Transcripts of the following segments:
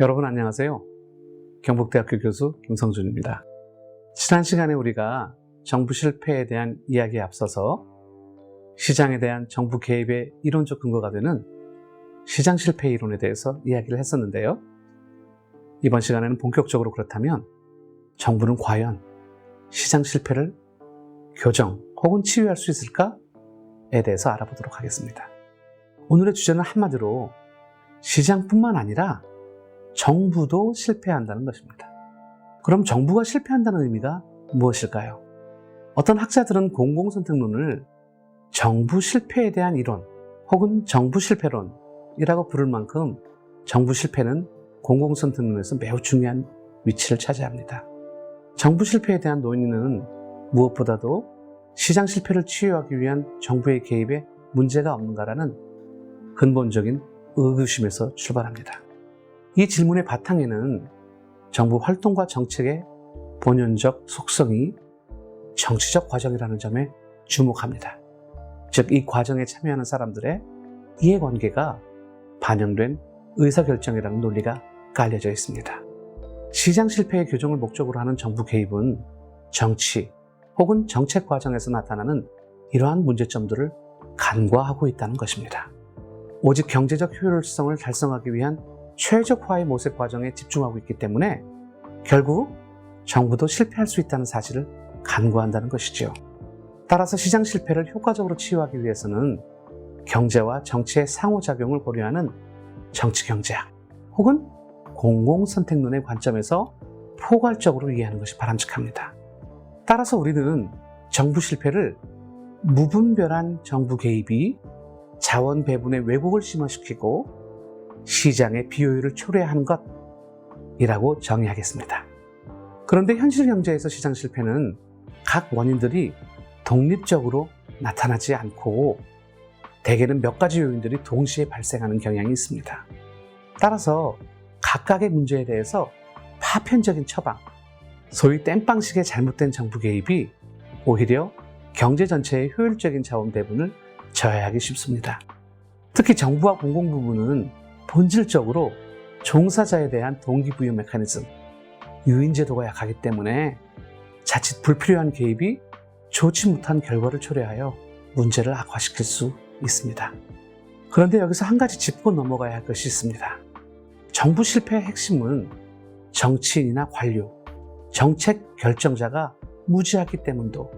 여러분 안녕하세요. 경북대학교 교수 김성준입니다. 지난 시간에 우리가 정부 실패에 대한 이야기에 앞서서 시장에 대한 정부 개입의 이론적 근거가 되는 시장 실패 이론에 대해서 이야기를 했었는데요. 이번 시간에는 본격적으로 그렇다면 정부는 과연 시장 실패를 교정 혹은 치유할 수 있을까에 대해서 알아보도록 하겠습니다. 오늘의 주제는 한마디로 시장뿐만 아니라 정부도 실패한다는 것입니다. 그럼 정부가 실패한다는 의미가 무엇일까요? 어떤 학자들은 공공선택론을 정부 실패에 대한 이론 혹은 정부 실패론이라고 부를 만큼 정부 실패는 공공선택론에서 매우 중요한 위치를 차지합니다. 정부 실패에 대한 논의는 무엇보다도 시장 실패를 치유하기 위한 정부의 개입에 문제가 없는가라는 근본적인 의구심에서 출발합니다. 이 질문의 바탕에는 정부 활동과 정책의 본연적 속성이 정치적 과정이라는 점에 주목합니다. 즉, 이 과정에 참여하는 사람들의 이해관계가 반영된 의사결정이라는 논리가 깔려져 있습니다. 시장 실패의 교정을 목적으로 하는 정부 개입은 정치 혹은 정책 과정에서 나타나는 이러한 문제점들을 간과하고 있다는 것입니다. 오직 경제적 효율성을 달성하기 위한 최적화의 모색 과정에 집중하고 있기 때문에 결국 정부도 실패할 수 있다는 사실을 간과한다는 것이지요. 따라서 시장 실패를 효과적으로 치유하기 위해서는 경제와 정치의 상호작용을 고려하는 정치경제학 혹은 공공선택론의 관점에서 포괄적으로 이해하는 것이 바람직합니다. 따라서 우리는 정부 실패를 무분별한 정부 개입이 자원 배분의 왜곡을 심화시키고 시장의 비효율을 초래한 것이라고 정의하겠습니다. 그런데 현실 경제에서 시장 실패는 각 원인들이 독립적으로 나타나지 않고 대개는 몇 가지 요인들이 동시에 발생하는 경향이 있습니다. 따라서 각각의 문제에 대해서 파편적인 처방, 소위 땜빵식의 잘못된 정부 개입이 오히려 경제 전체의 효율적인 자원 배분을 저해하기 쉽습니다. 특히 정부와 공공 부문은 본질적으로 종사자에 대한 동기부여 메커니즘, 유인제도가 약하기 때문에 자칫 불필요한 개입이 좋지 못한 결과를 초래하여 문제를 악화시킬 수 있습니다. 그런데 여기서 한 가지 짚고 넘어가야 할 것이 있습니다. 정부 실패의 핵심은 정치인이나 관료, 정책 결정자가 무지하기 때문도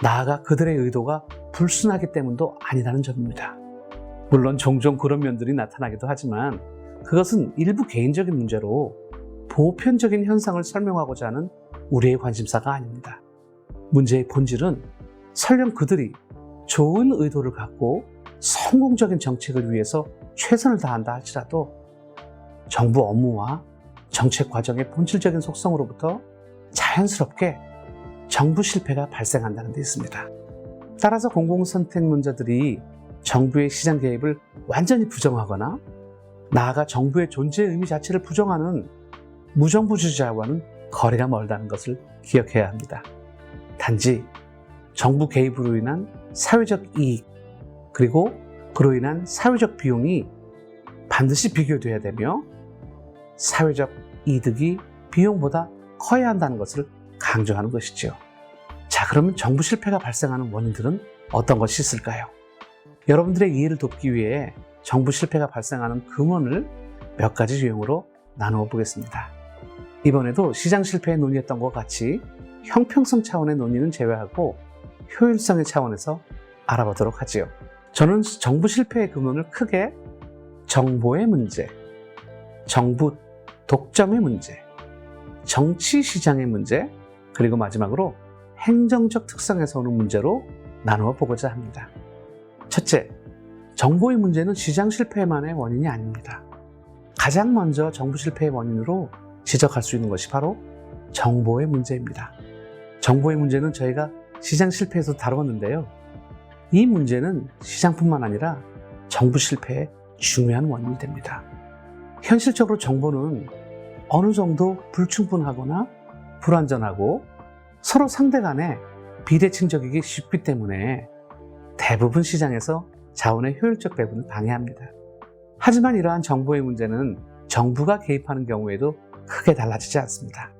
나아가 그들의 의도가 불순하기 때문도 아니라는 점입니다. 물론 종종 그런 면들이 나타나기도 하지만 그것은 일부 개인적인 문제로 보편적인 현상을 설명하고자 하는 우리의 관심사가 아닙니다. 문제의 본질은 설령 그들이 좋은 의도를 갖고 성공적인 정책을 위해서 최선을 다한다 할지라도 정부 업무와 정책 과정의 본질적인 속성으로부터 자연스럽게 정부 실패가 발생한다는 데 있습니다. 따라서 공공선택론자들이 정부의 시장 개입을 완전히 부정하거나 나아가 정부의 존재의 의미 자체를 부정하는 무정부주의자와는 거리가 멀다는 것을 기억해야 합니다. 단지 정부 개입으로 인한 사회적 이익 그리고 그로 인한 사회적 비용이 반드시 비교돼야 되며 사회적 이득이 비용보다 커야 한다는 것을 강조하는 것이지요. 자, 그러면 정부 실패가 발생하는 원인들은 어떤 것이 있을까요? 여러분들의 이해를 돕기 위해 정부 실패가 발생하는 근원을 몇 가지 유형으로 나누어 보겠습니다. 이번에도 시장 실패에 논의했던 것 같이 형평성 차원의 논의는 제외하고 효율성의 차원에서 알아보도록 하지요. 저는 정부 실패의 근원을 크게 정보의 문제, 정부 독점의 문제, 정치 시장의 문제, 그리고 마지막으로 행정적 특성에서 오는 문제로 나누어 보고자 합니다. 첫째, 정보의 문제는 시장 실패만의 원인이 아닙니다. 가장 먼저 정부 실패의 원인으로 지적할 수 있는 것이 바로 정보의 문제입니다. 정보의 문제는 저희가 시장 실패에서 다루었는데요. 이 문제는 시장뿐만 아니라 정부 실패의 중요한 원인이 됩니다. 현실적으로 정보는 어느 정도 불충분하거나 불완전하고 서로 상대 간에 비대칭적이기 쉽기 때문에 대부분 시장에서 자원의 효율적 배분을 방해합니다. 하지만 이러한 정보의 문제는 정부가 개입하는 경우에도 크게 달라지지 않습니다.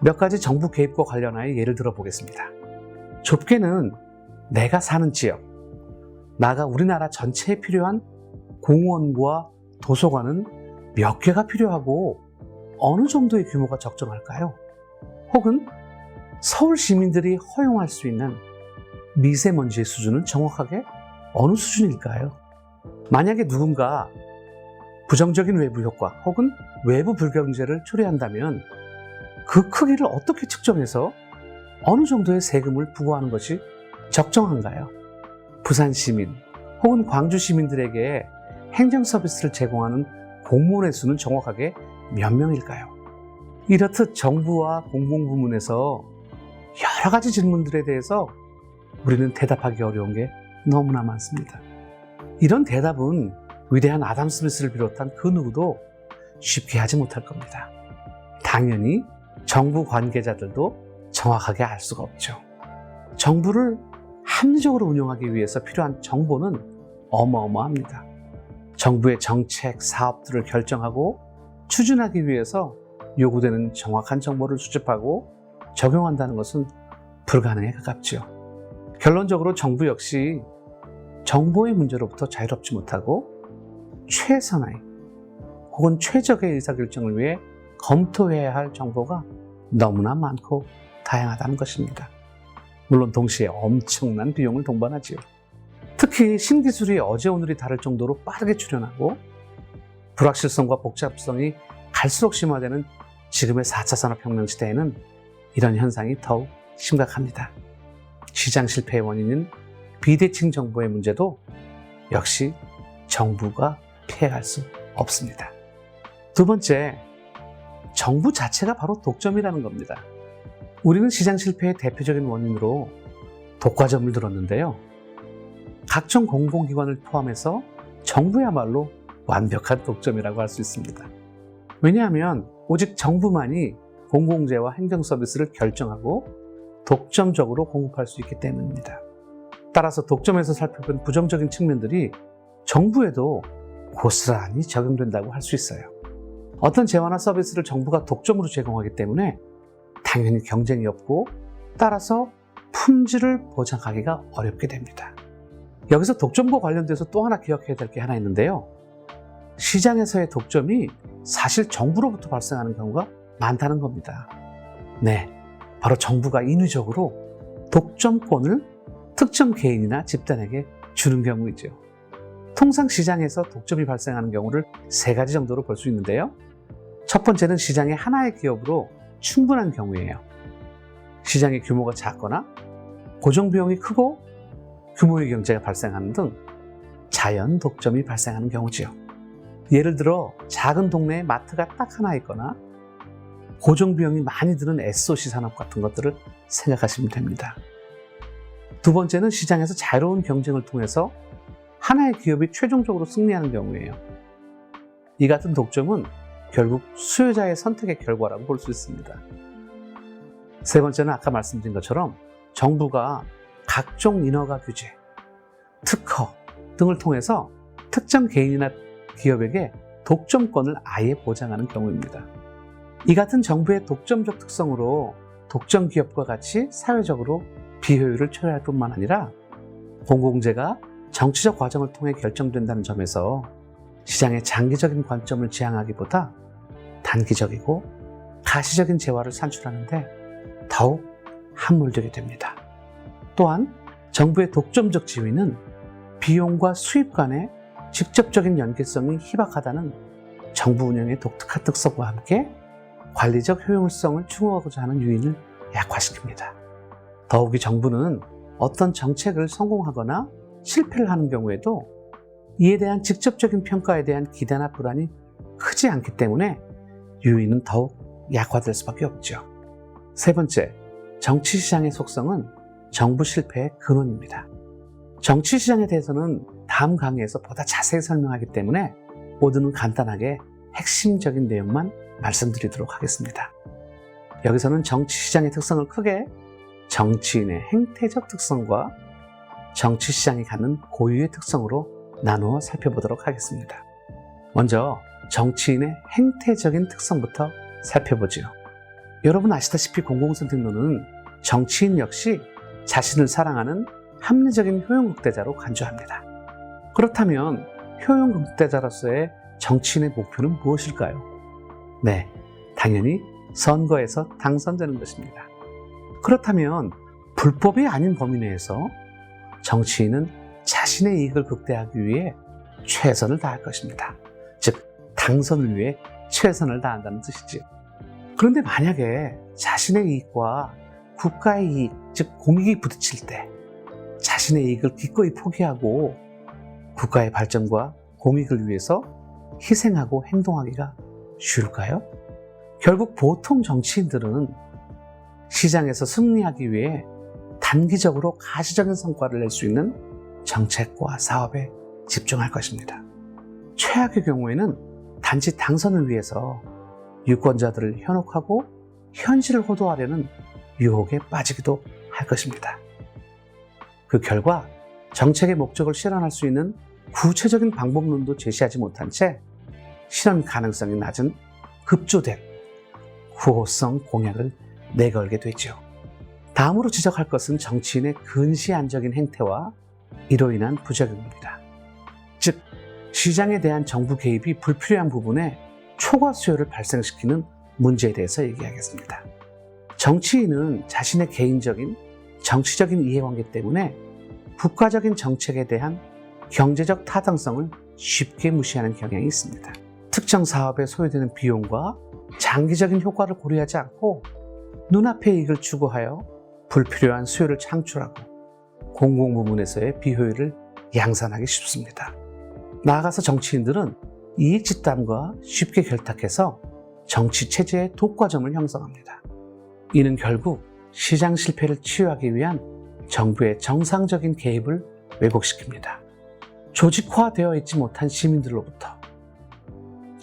몇 가지 정부 개입과 관련하여 예를 들어 보겠습니다. 좁게는 내가 사는 지역, 나가 우리나라 전체에 필요한 공원과 도서관은 몇 개가 필요하고 어느 정도의 규모가 적정할까요? 혹은 서울 시민들이 허용할 수 있는 미세먼지의 수준은 정확하게 어느 수준일까요? 만약에 누군가 부정적인 외부 효과 혹은 외부 불경제를 초래한다면 그 크기를 어떻게 측정해서 어느 정도의 세금을 부과하는 것이 적정한가요? 부산 시민 혹은 광주 시민들에게 행정 서비스를 제공하는 공무원의 수는 정확하게 몇 명일까요? 이렇듯 정부와 공공부문에서 여러 가지 질문들에 대해서 우리는 대답하기 어려운 게 너무나 많습니다. 이런 대답은 위대한 아담 스미스를 비롯한 그 누구도 쉽게 하지 못할 겁니다. 당연히 정부 관계자들도 정확하게 알 수가 없죠. 정부를 합리적으로 운영하기 위해서 필요한 정보는 어마어마합니다. 정부의 정책, 사업들을 결정하고 추진하기 위해서 요구되는 정확한 정보를 수집하고 적용한다는 것은 불가능에 가깝죠. 결론적으로 정부 역시 정보의 문제로부터 자유롭지 못하고 최선의 혹은 최적의 의사결정을 위해 검토해야 할 정보가 너무나 많고 다양하다는 것입니다. 물론 동시에 엄청난 비용을 동반하지요. 특히 신기술이 어제 오늘이 다를 정도로 빠르게 출현하고 불확실성과 복잡성이 갈수록 심화되는 지금의 4차 산업혁명 시대에는 이런 현상이 더욱 심각합니다. 시장 실패의 원인인 비대칭 정보의 문제도 역시 정부가 피해갈 수 없습니다. 두 번째, 정부 자체가 바로 독점이라는 겁니다. 우리는 시장 실패의 대표적인 원인으로 독과점을 들었는데요. 각종 공공기관을 포함해서 정부야말로 완벽한 독점이라고 할 수 있습니다. 왜냐하면 오직 정부만이 공공재와 행정 서비스를 결정하고 독점적으로 공급할 수 있기 때문입니다. 따라서 독점에서 살펴본 부정적인 측면들이 정부에도 고스란히 적용된다고 할 수 있어요. 어떤 재화나 서비스를 정부가 독점으로 제공하기 때문에 당연히 경쟁이 없고 따라서 품질을 보장하기가 어렵게 됩니다. 여기서 독점과 관련돼서 또 하나 기억해야 될 게 하나 있는데요. 시장에서의 독점이 사실 정부로부터 발생하는 경우가 많다는 겁니다. 네, 바로 정부가 인위적으로 독점권을 특정 개인이나 집단에게 주는 경우이죠. 통상 시장에서 독점이 발생하는 경우를 세 가지 정도로 볼 수 있는데요. 첫 번째는 시장의 하나의 기업으로 충분한 경우예요. 시장의 규모가 작거나 고정 비용이 크고 규모의 경제가 발생하는 등 자연 독점이 발생하는 경우지요. 예를 들어 작은 동네에 마트가 딱 하나 있거나 고정 비용이 많이 드는 SOC 산업 같은 것들을 생각하시면 됩니다. 두 번째는 시장에서 자유로운 경쟁을 통해서 하나의 기업이 최종적으로 승리하는 경우예요. 이 같은 독점은 결국 수요자의 선택의 결과라고 볼 수 있습니다. 세 번째는 아까 말씀드린 것처럼 정부가 각종 인허가 규제, 특허 등을 통해서 특정 개인이나 기업에게 독점권을 아예 보장하는 경우입니다. 이 같은 정부의 독점적 특성으로 독점 기업과 같이 사회적으로 비효율을 초래할 뿐만 아니라 공공재가 정치적 과정을 통해 결정된다는 점에서 시장의 장기적인 관점을 지향하기보다 단기적이고 가시적인 재화를 산출하는데 더욱 함몰되게 됩니다. 또한 정부의 독점적 지위는 비용과 수입 간의 직접적인 연계성이 희박하다는 정부 운영의 독특한 특성과 함께 관리적 효용성을 추구하고자 하는 유인을 약화시킵니다. 더욱이 정부는 어떤 정책을 성공하거나 실패를 하는 경우에도 이에 대한 직접적인 평가에 대한 기대나 불안이 크지 않기 때문에 유인은 더욱 약화될 수밖에 없죠. 세 번째, 정치 시장의 속성은 정부 실패의 근원입니다. 정치 시장에 대해서는 다음 강의에서 보다 자세히 설명하기 때문에 모두는 간단하게 핵심적인 내용만 말씀드리도록 하겠습니다. 여기서는 정치 시장의 특성을 크게 정치인의 행태적 특성과 정치 시장이 갖는 고유의 특성으로 나누어 살펴보도록 하겠습니다. 먼저 정치인의 행태적인 특성부터 살펴보지요. 여러분 아시다시피 공공선택론은 정치인 역시 자신을 사랑하는 합리적인 효용극대자로 간주합니다. 그렇다면 효용극대자로서의 정치인의 목표는 무엇일까요? 네, 당연히 선거에서 당선되는 것입니다. 그렇다면 불법이 아닌 범위 내에서 정치인은 자신의 이익을 극대화하기 위해 최선을 다할 것입니다. 즉, 당선을 위해 최선을 다한다는 뜻이지요. 그런데 만약에 자신의 이익과 국가의 이익, 즉 공익이 부딪힐 때 자신의 이익을 기꺼이 포기하고 국가의 발전과 공익을 위해서 희생하고 행동하기가 쉬울까요? 결국 보통 정치인들은 시장에서 승리하기 위해 단기적으로 가시적인 성과를 낼 수 있는 정책과 사업에 집중할 것입니다. 최악의 경우에는 단지 당선을 위해서 유권자들을 현혹하고 현실을 호도하려는 유혹에 빠지기도 할 것입니다. 그 결과 정책의 목적을 실현할 수 있는 구체적인 방법론도 제시하지 못한 채 실현 가능성이 낮은 급조된 후호성 공약을 내걸게 되죠. 다음으로 지적할 것은 정치인의 근시안적인 행태와 이로 인한 부작용입니다. 즉, 시장에 대한 정부 개입이 불필요한 부분에 초과 수요를 발생시키는 문제에 대해서 얘기하겠습니다. 정치인은 자신의 개인적인 정치적인 이해관계 때문에 국가적인 정책에 대한 경제적 타당성을 쉽게 무시하는 경향이 있습니다. 특정 사업에 소요되는 비용과 장기적인 효과를 고려하지 않고 눈앞의 이익을 추구하여 불필요한 수요를 창출하고 공공부문에서의 비효율을 양산하기 쉽습니다. 나아가서 정치인들은 이익 집단과 쉽게 결탁해서 정치 체제의 독과점을 형성합니다. 이는 결국 시장 실패를 치유하기 위한 정부의 정상적인 개입을 왜곡시킵니다. 조직화되어 있지 못한 시민들로부터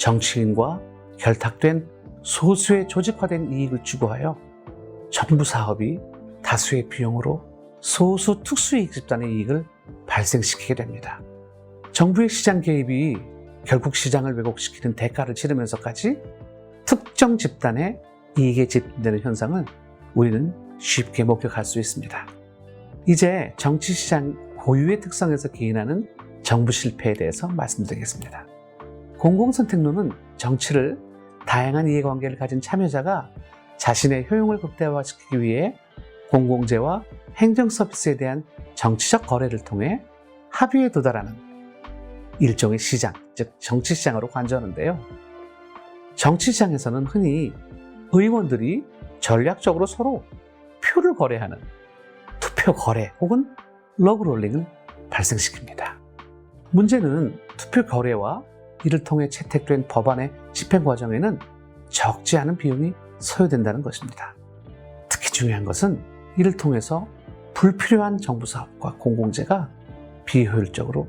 정치인과 결탁된 소수의 조직화된 이익을 추구하여 정부 사업이 다수의 비용으로 소수 특수이익 집단의 이익을 발생시키게 됩니다. 정부의 시장 개입이 결국 시장을 왜곡시키는 대가를 치르면서까지 특정 집단의 이익에 집중되는 현상을 우리는 쉽게 목격할 수 있습니다. 이제 정치시장 고유의 특성에서 기인하는 정부 실패에 대해서 말씀드리겠습니다. 공공선택론은 정치를 다양한 이해관계를 가진 참여자가 자신의 효용을 극대화시키기 위해 공공재와 행정 서비스에 대한 정치적 거래를 통해 합의에 도달하는 일종의 시장, 즉 정치시장으로 관주하는데요. 정치시장에서는 흔히 의원들이 전략적으로 서로 표를 거래하는 투표 거래 혹은 러그롤링을 발생시킵니다. 문제는 투표 거래와 이를 통해 채택된 법안의 집행 과정에는 적지 않은 비용이 소요된다는 것입니다. 특히 중요한 것은 이를 통해서 불필요한 정부 사업과 공공재가 비효율적으로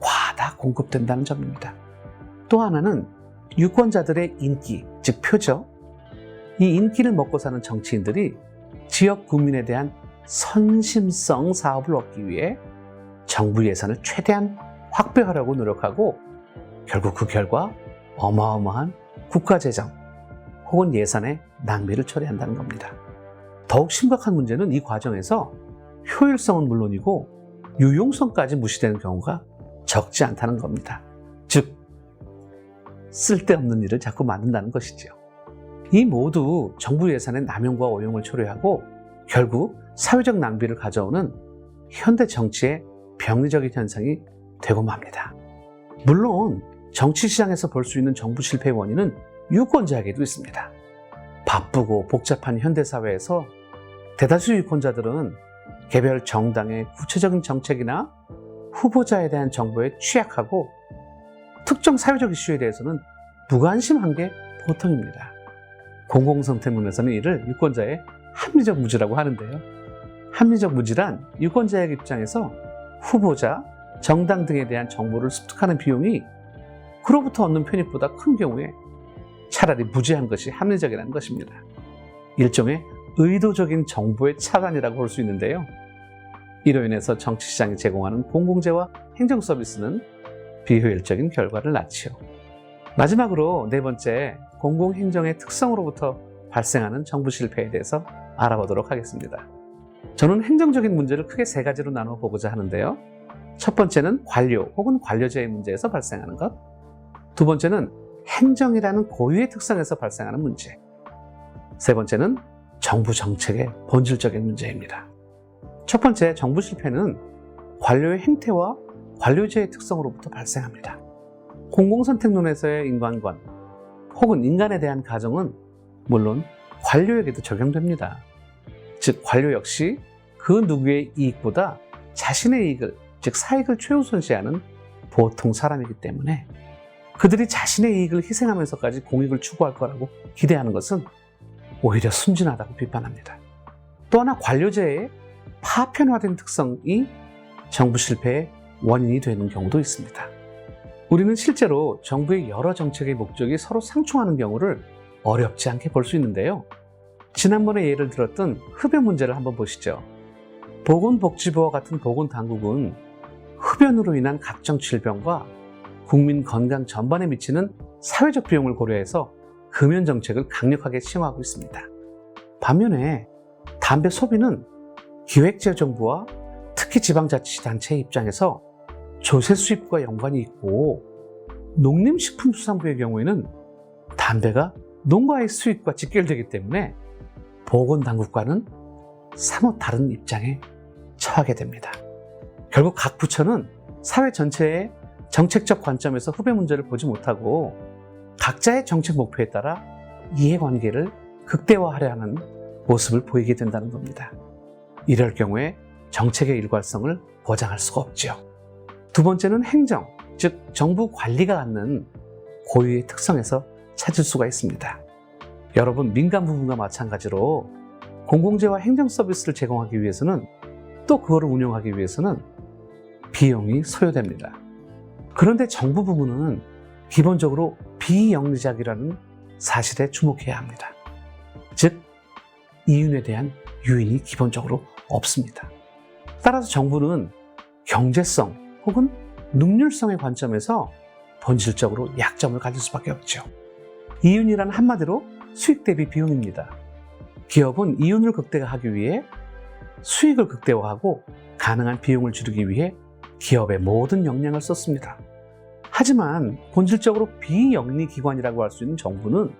과다 공급된다는 점입니다. 또 하나는 유권자들의 인기, 즉 표죠. 이 인기를 먹고 사는 정치인들이 지역 국민에 대한 선심성 사업을 얻기 위해 정부 예산을 최대한 확보하려고 노력하고 결국 그 결과 어마어마한 국가재정 혹은 예산의 낭비를 처리한다는 겁니다. 더욱 심각한 문제는 이 과정에서 효율성은 물론이고 유용성까지 무시되는 경우가 적지 않다는 겁니다. 즉, 쓸데없는 일을 자꾸 만든다는 것이지요. 이 모두 정부 예산의 남용과 오용을 초래하고 결국 사회적 낭비를 가져오는 현대 정치의 병리적인 현상이 되고 맙니다. 물론 정치 시장에서 볼 수 있는 정부 실패의 원인은 유권자에게도 있습니다. 바쁘고 복잡한 현대 사회에서 대다수 유권자들은 개별 정당의 구체적인 정책이나 후보자에 대한 정보에 취약하고 특정 사회적 이슈에 대해서는 무관심한 게 보통입니다. 공공선택론에서는 이를 유권자의 합리적 무지라고 하는데요. 합리적 무지란 유권자의 입장에서 후보자, 정당 등에 대한 정보를 습득하는 비용이 그로부터 얻는 편익보다 큰 경우에 차라리 무지한 것이 합리적이라는 것입니다. 일종의 의도적인 정보의 차단이라고 볼 수 있는데요. 이로 인해서 정치시장이 제공하는 공공재와 행정서비스는 비효율적인 결과를 낳지요. 마지막으로 네 번째, 공공행정의 특성으로부터 발생하는 정부 실패에 대해서 알아보도록 하겠습니다. 저는 행정적인 문제를 크게 세 가지로 나누어 보고자 하는데요. 첫 번째는 관료 혹은 관료제의 문제에서 발생하는 것. 두 번째는 행정이라는 고유의 특성에서 발생하는 문제. 세 번째는 정부 정책의 본질적인 문제입니다. 첫 번째, 정부 실패는 관료의 행태와 관료제의 특성으로부터 발생합니다. 공공선택론에서의 인간관 혹은 인간에 대한 가정은 물론 관료에게도 적용됩니다. 즉, 관료 역시 그 누구의 이익보다 자신의 이익을, 즉 사익을 최우선시하는 보통 사람이기 때문에 그들이 자신의 이익을 희생하면서까지 공익을 추구할 거라고 기대하는 것은 오히려 순진하다고 비판합니다. 또 하나 관료제의 파편화된 특성이 정부 실패의 원인이 되는 경우도 있습니다. 우리는 실제로 정부의 여러 정책의 목적이 서로 상충하는 경우를 어렵지 않게 볼 수 있는데요. 지난번에 예를 들었던 흡연 문제를 한번 보시죠. 보건복지부와 같은 보건당국은 흡연으로 인한 각종 질병과 국민 건강 전반에 미치는 사회적 비용을 고려해서 금연 정책을 강력하게 시행하고 있습니다. 반면에 담배 소비는 기획재정부와 특히 지방자치단체의 입장에서 조세 수입과 연관이 있고 농림식품수산부의 경우에는 담배가 농가의 수입과 직결되기 때문에 보건당국과는 사뭇 다른 입장에 처하게 됩니다. 결국 각 부처는 사회 전체의 정책적 관점에서 흡연 문제를 보지 못하고 각자의 정책 목표에 따라 이해관계를 극대화하려 하는 모습을 보이게 된다는 겁니다. 이럴 경우에 정책의 일관성을 보장할 수가 없지요. 두 번째는 행정, 즉 정부 관리가 갖는 고유의 특성에서 찾을 수가 있습니다. 여러분 민간 부분과 마찬가지로 공공재와 행정 서비스를 제공하기 위해서는 또 그거를 운영하기 위해서는 비용이 소요됩니다. 그런데 정부 부문은 기본적으로 비영리작이라는 사실에 주목해야 합니다. 즉, 이윤에 대한 유인이 기본적으로 없습니다. 따라서 정부는 경제성 혹은 능률성의 관점에서 본질적으로 약점을 가질 수밖에 없죠. 이윤이란 한마디로 수익 대비 비용입니다. 기업은 이윤을 극대화하기 위해 수익을 극대화하고 가능한 비용을 줄이기 위해 기업의 모든 역량을 썼습니다. 하지만 본질적으로 비영리 기관이라고 할 수 있는 정부는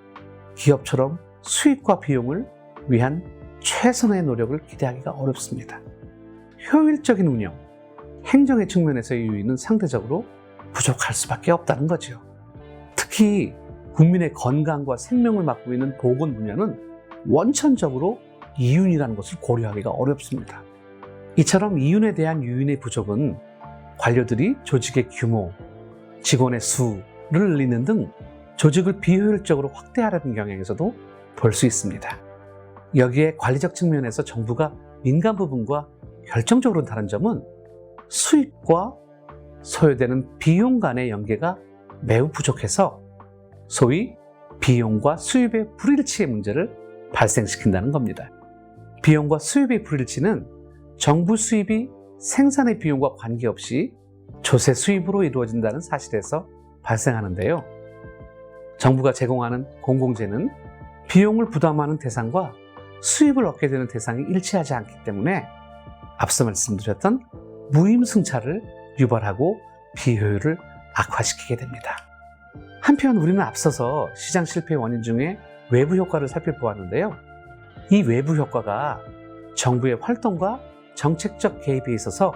기업처럼 수익과 비용을 위한 최선의 노력을 기대하기가 어렵습니다. 효율적인 운영, 행정의 측면에서의 유의는 상대적으로 부족할 수밖에 없다는 거죠. 특히 국민의 건강과 생명을 맡고 있는 보건 분야는 원천적으로 이윤이라는 것을 고려하기가 어렵습니다. 이처럼 이윤에 대한 유인의 부족은 관료들이 조직의 규모, 직원의 수를 늘리는 등 조직을 비효율적으로 확대하려는 경향에서도 볼 수 있습니다. 여기에 관리적 측면에서 정부가 민간 부분과 결정적으로 다른 점은 수입과 소요되는 비용 간의 연계가 매우 부족해서 소위 비용과 수입의 불일치의 문제를 발생시킨다는 겁니다. 비용과 수입의 불일치는 정부 수입이 생산의 비용과 관계없이 조세 수입으로 이루어진다는 사실에서 발생하는데요. 정부가 제공하는 공공재는 비용을 부담하는 대상과 수입을 얻게 되는 대상이 일치하지 않기 때문에 앞서 말씀드렸던 무임승차를 유발하고 비효율을 악화시키게 됩니다. 한편 우리는 앞서서 시장 실패 원인 중에 외부 효과를 살펴보았는데요. 이 외부 효과가 정부의 활동과 정책적 개입에 있어서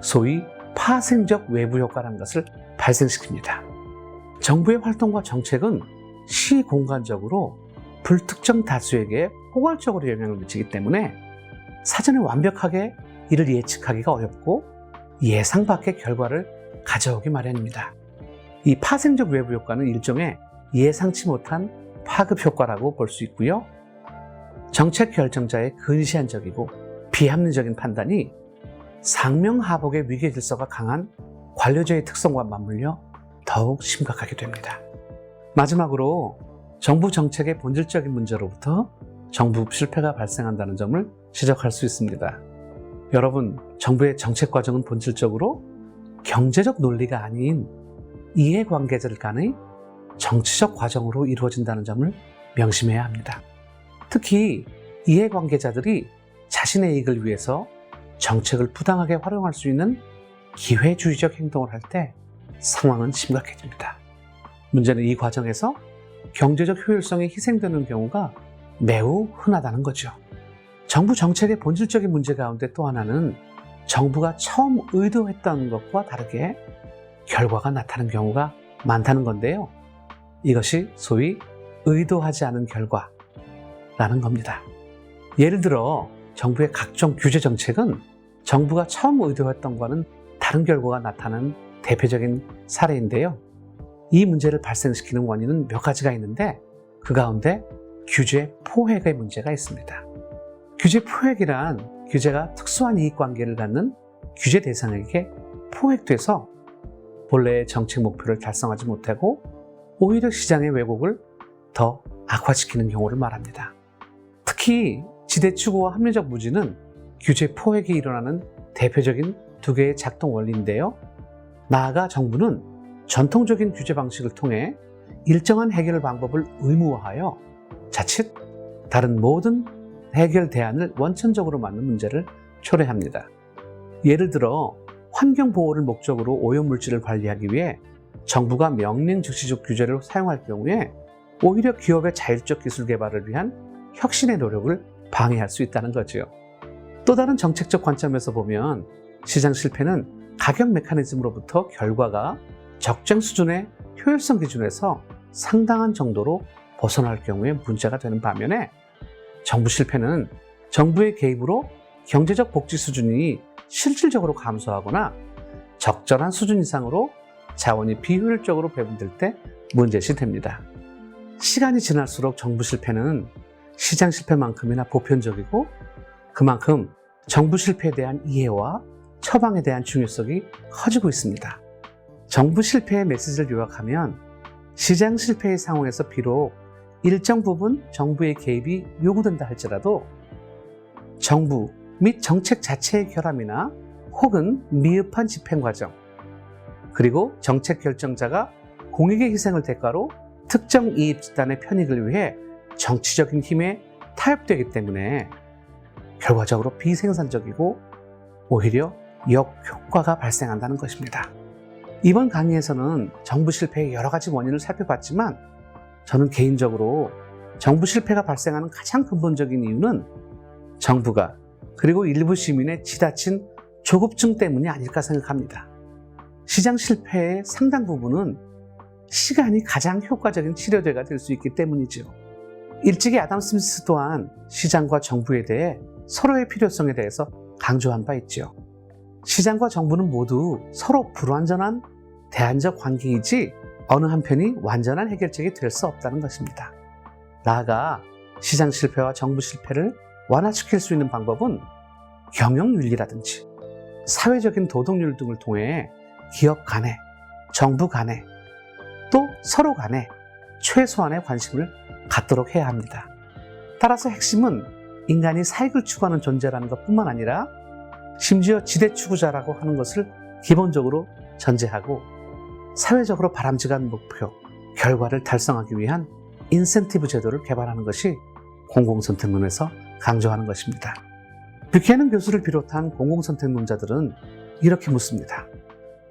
소위 파생적 외부 효과라는 것을 발생시킵니다. 정부의 활동과 정책은 시공간적으로 불특정 다수에게 포괄적으로 영향을 미치기 때문에 사전에 완벽하게 이를 예측하기가 어렵고 예상 밖의 결과를 가져오기 마련입니다. 이 파생적 외부 효과는 일종의 예상치 못한 파급 효과라고 볼 수 있고요. 정책 결정자의 근시안적이고 비합리적인 판단이 상명하복의 위계 질서가 강한 관료제의 특성과 맞물려 더욱 심각하게 됩니다. 마지막으로 정부 정책의 본질적인 문제로부터 정부 실패가 발생한다는 점을 지적할 수 있습니다. 여러분, 정부의 정책 과정은 본질적으로 경제적 논리가 아닌 이해관계들 간의 정치적 과정으로 이루어진다는 점을 명심해야 합니다. 특히 이해관계자들이 자신의 이익을 위해서 정책을 부당하게 활용할 수 있는 기회주의적 행동을 할 때 상황은 심각해집니다. 문제는 이 과정에서 경제적 효율성이 희생되는 경우가 매우 흔하다는 거죠. 정부 정책의 본질적인 문제 가운데 또 하나는 정부가 처음 의도했던 것과 다르게 결과가 나타나는 경우가 많다는 건데요. 이것이 소위 의도하지 않은 결과라는 겁니다. 예를 들어 정부의 각종 규제 정책은 정부가 처음 의도했던 것과는 다른 결과가 나타나는 대표적인 사례인데요. 이 문제를 발생시키는 원인은 몇 가지가 있는데 그 가운데 규제 포획의 문제가 있습니다. 규제 포획이란 규제가 특수한 이익 관계를 갖는 규제 대상에게 포획돼서 본래의 정책 목표를 달성하지 못하고 오히려 시장의 왜곡을 더 악화시키는 경우를 말합니다. 특히 지대 추구와 합리적 무지는 규제 포획이 일어나는 대표적인 두 개의 작동 원리인데요. 나아가 정부는 전통적인 규제 방식을 통해 일정한 해결 방법을 의무화하여 자칫 다른 모든 해결 대안을 원천적으로 맞는 문제를 초래합니다. 예를 들어 환경 보호를 목적으로 오염물질을 관리하기 위해 정부가 명령 즉시적 규제를 사용할 경우에 오히려 기업의 자율적 기술 개발을 위한 혁신의 노력을 방해할 수 있다는 거지요. 또 다른 정책적 관점에서 보면 시장 실패는 가격 메커니즘으로부터 결과가 적정 수준의 효율성 기준에서 상당한 정도로 벗어날 경우에 문제가 되는 반면에 정부 실패는 정부의 개입으로 경제적 복지 수준이 실질적으로 감소하거나 적절한 수준 이상으로 자원이 비효율적으로 배분될 때 문제시 됩니다. 시간이 지날수록 정부 실패는 시장 실패만큼이나 보편적이고 그만큼 정부 실패에 대한 이해와 처방에 대한 중요성이 커지고 있습니다. 정부 실패의 메시지를 요약하면 시장 실패의 상황에서 비록 일정 부분 정부의 개입이 요구된다 할지라도 정부 및 정책 자체의 결함이나 혹은 미흡한 집행 과정 그리고 정책 결정자가 공익의 희생을 대가로 특정 이익 집단의 편익을 위해 정치적인 힘에 타협되기 때문에 결과적으로 비생산적이고 오히려 역효과가 발생한다는 것입니다. 이번 강의에서는 정부 실패의 여러 가지 원인을 살펴봤지만 저는 개인적으로 정부 실패가 발생하는 가장 근본적인 이유는 정부가 그리고 일부 시민의 지나친 조급증 때문이 아닐까 생각합니다. 시장 실패의 상당 부분은 시간이 가장 효과적인 치료제가 될 수 있기 때문이죠. 일찍이 아담 스미스 또한 시장과 정부에 대해 서로의 필요성에 대해서 강조한 바 있죠. 시장과 정부는 모두 서로 불완전한 대안적 관계이지 어느 한편이 완전한 해결책이 될 수 없다는 것입니다. 나아가 시장 실패와 정부 실패를 완화시킬 수 있는 방법은 경영윤리라든지 사회적인 도덕률 등을 통해 기업 간에, 정부 간에, 또 서로 간에 최소한의 관심을 갖도록 해야 합니다. 따라서 핵심은 인간이 사익을 추구하는 존재라는 것 뿐만 아니라 심지어 지대 추구자라고 하는 것을 기본적으로 전제하고 사회적으로 바람직한 목표, 결과를 달성하기 위한 인센티브 제도를 개발하는 것이 공공선택론에서 강조하는 것입니다. 뷰캐는 교수를 비롯한 공공선택론자들은 이렇게 묻습니다.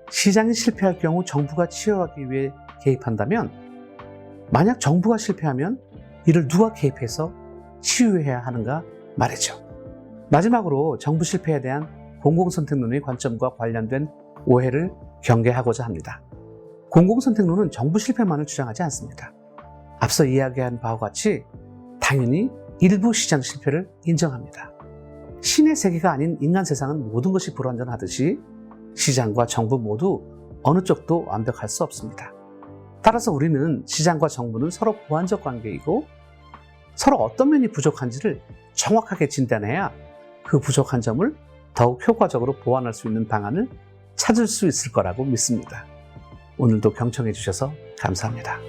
시장이 실패할 경우 정부가 치유하기 위해 개입한다면 만약 정부가 실패하면 이를 누가 개입해서 치유해야 하는가 말이죠. 마지막으로 정부 실패에 대한 공공선택론의 관점과 관련된 오해를 경계하고자 합니다. 공공선택론은 정부 실패만을 주장하지 않습니다. 앞서 이야기한 바와 같이 당연히 일부 시장 실패를 인정합니다. 신의 세계가 아닌 인간 세상은 모든 것이 불완전하듯이 시장과 정부 모두 어느 쪽도 완벽할 수 없습니다. 따라서 우리는 시장과 정부는 서로 보완적 관계이고 서로 어떤 면이 부족한지를 정확하게 진단해야 그 부족한 점을 더욱 효과적으로 보완할 수 있는 방안을 찾을 수 있을 거라고 믿습니다. 오늘도 경청해 주셔서 감사합니다.